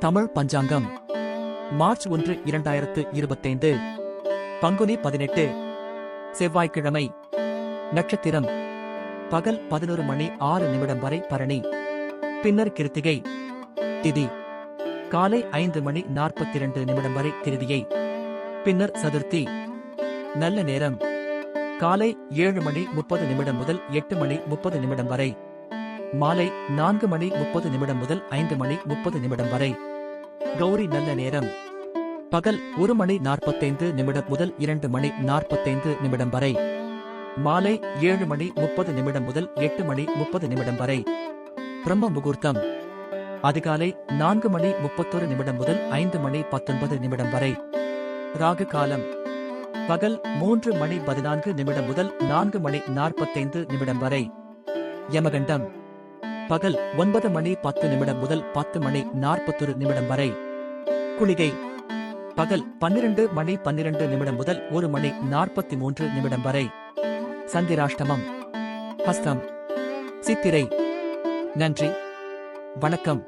தமிழ் பஞ்சாங்கம். March ஒன்று இரண்டாயிரத்து இருபத்தைந்து. பங்குனி பதினெட்டு. செவ்வாய்க்கிழமை. நட்சத்திரம். பகல் பதினொரு மணி ஆறு நிமிடம் வரை பரணி. பின்னர் கிருத்திகை. திதி. காலை ஐந்து மணி நாற்பத்தி இரண்டு நிமிடம் வரை திருதியை பின்னர் சதுர்த்தி. நல்ல நேரம். காலை ஏழு மணி முப்பது நிமிடம் முதல் எட்டு மணி முப்பது நிமிடம் வரை. மாலை நான்கு மணி முப்பது நிமிடம் முதல் ஐந்து மணி முப்பது நிமிடம் வரை. கௌரி நல்ல நேரம். பகல் ஒரு மணி நாற்பத்தைந்து நிமிடம் முதல் இரண்டு மணி நாற்பத்தைந்து நிமிடம் வரை. மாலை ஏழு மணி முப்பது நிமிடம் முதல் எட்டு மணி முப்பது நிமிடம் வரை. பிரம்ம முகூர்த்தம். அதிகாலை நான்கு மணி முப்பத்தொரு நிமிடம் முதல் ஐந்து மணி பத்தொன்பது நிமிடம் வரை. ராகு காலம். பகல் மூன்று மணி பதினான்கு நிமிடம் முதல் நான்கு மணி நாற்பத்தைந்து நிமிடம் வரை. யமகண்டம். பகல் ஒன்பது மணி பத்து நிமிடம் முதல் பத்து மணி நாற்பத்தொரு நிமிடம் வரை. குளிகை. பகல் பன்னிரண்டு மணி பன்னிரண்டு நிமிடம் முதல் ஒரு மணி நாற்பத்தி மூன்று நிமிடம் வரை. சந்திராஷ்டமம். ஹஸ்தம். சித்திரை. நன்றி. வணக்கம்.